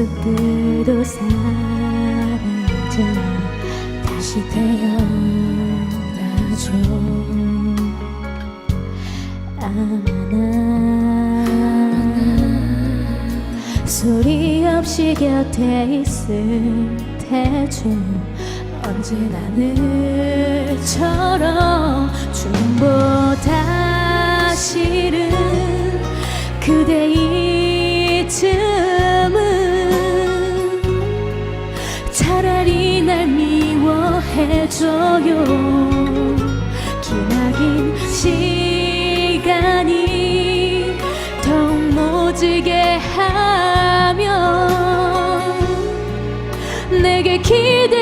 약속들도 사라져. 다시 태어나줘. 안아 소리 없이 곁에 있을 테죠. 언제나 늘처럼 춤보다 싫은 그대 이쯤은 날 미워해줘요. 기나긴 시간이 더욱 모지게 하면 내게 기대어서